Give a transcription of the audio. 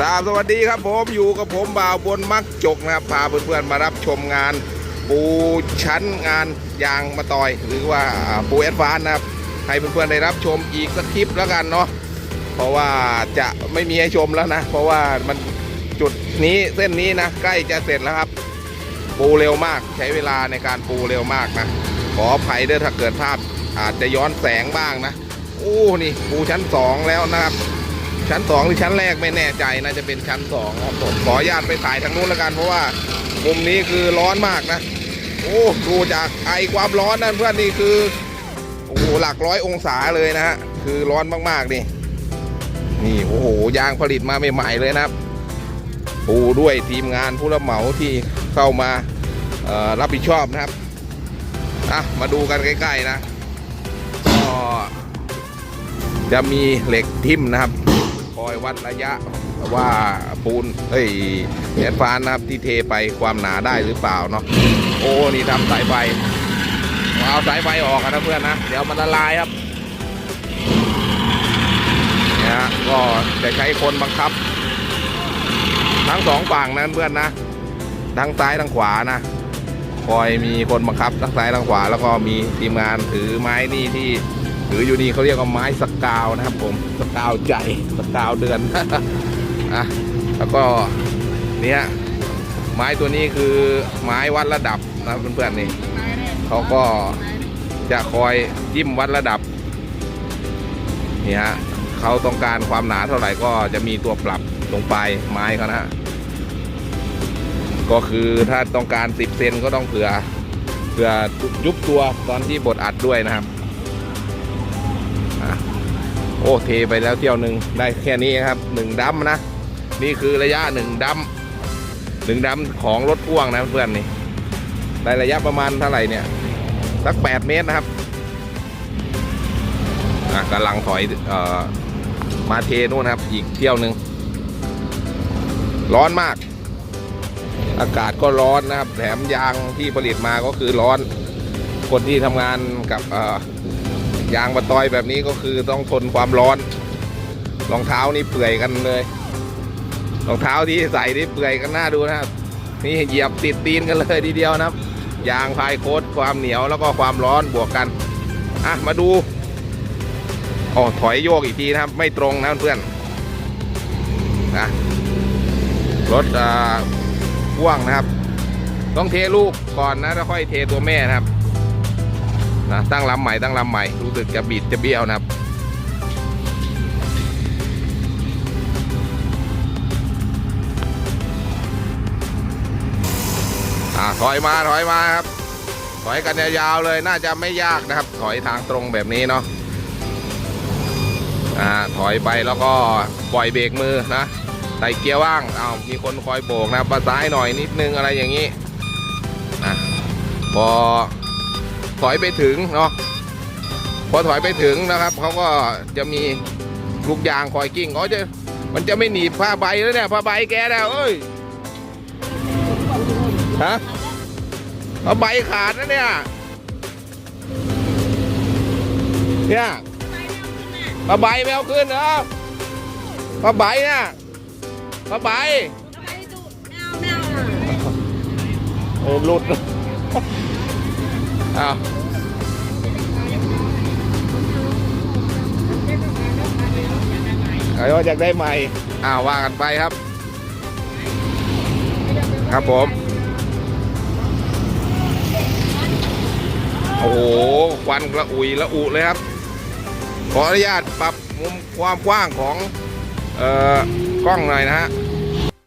สามสวัสดีครับผมอยู่กับผมบ่าวบนมักจกนะครับพาเพื่อนๆมารับชมงาน ปูชั้นงานยางมาต่อย หรือว่าปูแอดวานนะครับให้เพื่อนๆได้รับชมอีกสักคลิปแล้วกันเนาะเพราะว่าจะไม่มีให้ชมแล้วนะ เพราะว่ามันจุดนี้เส้นนี้นะใกล้จะเสร็จแล้วครับ ปูเร็วมากใช้เวลาในการปูเร็วมากนะขออภัยด้วยถ้าเกิดภาพอาจจะย้อนแสงบ้างนะโอ้นี่ปูชั้นสองแล้วนะครับ ชั้นสองหรือชั้นแรกไม่แน่ใจน่าจะเป็นชั้นสองครับผมขออนุญาตไปถ่ายทางนู้นแล้วกัน เพราะว่ามุมนี้คือร้อนมากนะ โอ้ดูจากไอความร้อนนั่นเพื่อนนี่คือโอ้โหหลักร้อยองศาเลยนะฮะคือร้อนมากๆนี่นี่โอ้โหยางผลิตมาใหม่ๆเลยนะครับปูด้วยทีมงานผู้รับเหมาที่เข้ามารับผิดชอบนะครับอะมาดูกันใกล้ ๆ นะก็จะมีเหล็กทิ่มนะครับ วัดระยะว่าปูนเอ้ยแอดฟานนะครับที่เทไปความหนาได้หรือเปล่าเนาะโอ้นี่ทำสายไฟเอาสายไฟออกนะเพื่อนนะเดี๋ยวมันละลายครับนี่ยฮะก็จะใช้คนบังคับ ทั้งสองฝั่งนะเพื่อนนะทั้งซ้ายทั้งขวานะคอยมีคนบังคับทั้งซ้ายทั้งขวาแล้วก็มีทีมงานถือไม้นี่ที่ ถืออยู่นี่เขาเรียกว่าไม้สกาวนะครับ ผมสกาวใจสกาวเดือนอะแล้วก็เนี่ยไม้ตัวนี้คือไม้วัดระดับนะเพื่อนๆนี่เขาก็จะคอยจิ้มวัดระดับนี่ฮะเขาต้องการความหนาเท่าไหร่ก็จะมีตัวปรับลงไปไม้เขานะฮะก็คือถ้าต้องการ 10 เซนก็ต้องเผื่อเผื่อยุบตัวตอนที่บดอัดด้วยนะครับ โอ้เทไปแล้วเที่ยวหนึ่งได้แค่นี้ครับหนึ่งดัมนะ นี่คือระยะหนึ่งดัมหนึ่งดัมของรถพ่วงนะเพื่อนนี่ได้ระยะประมาณเท่าไหร่เนี่ยสัก8เมตรนะครับอะกำลังถอยเอ่อมาเทนู่นครับ อีกเที่ยวหนึ่งร้อนมาก อากาศก็ร้อนนะครับ แถมยางที่ผลิตมาก็คือร้อน คนที่ทำงานกับเอ่อ ยางมาตอยแบบนี้ก็คือต้องทนความร้อน รองเท้านี่เปื่อยกันเลย รองเท้าที่ใส่นี่เปื่อยกันหน้าดูนะครับ นี่เหยียบติดตีนกันเลยทีเดียวนะครับ ยางพายโคตความเหนียวแล้วก็ความร้อนบวกกัน อะมาดูอ๋อถอยโยกอีกทีนะครับ ไม่ตรงนะเพื่อนนะรถอ่าพ่วงนะครับ ต้องเทลูกก่อนนะแล้วค่อยเทตัวแม่นะครับ นะตั้งลำใหม่ตั้งลำใหม่รู้สึกจะบิดจะเบี้ยวนะครับอ่าถอยมาถอยมาครับถอยกันยาวๆเลยน่าจะไม่ยากนะครับ ถอยทางตรงแบบนี้เนาะอ่าถอยไปแล้วก็ปล่อยเบรกมือนะใส่เกียร์ว่างเอาวมีคนคอยโบกนะครับซ้ายหน่อยนิดนึงอะไรอย่างนี้อะพอ ถอยไปถึงเนาะพอถอยไปถึงนะครับเขาก็จะมีลูกยางคอยกิ้งเขาจะมันจะไม่หนีบผ้าใบแล้วเนี่ยผ้าใบแกแล้วเอ้ยฮะเอาใบขาดนะเนี่ยเนี่ยปลาใบไม่เอาขึ้นเหรอปลาใบเนี่ยปลาใบเออหลุด อ้าวใครว่าอยากได้ใหม่อ้าวว่ากันไปครับ ครับผม โอ้โหควันกระอุยละอุเลยครับ ขออนุญาตปรับมุมความกว้างของ เอ่อกล้องหน่อยนะฮะ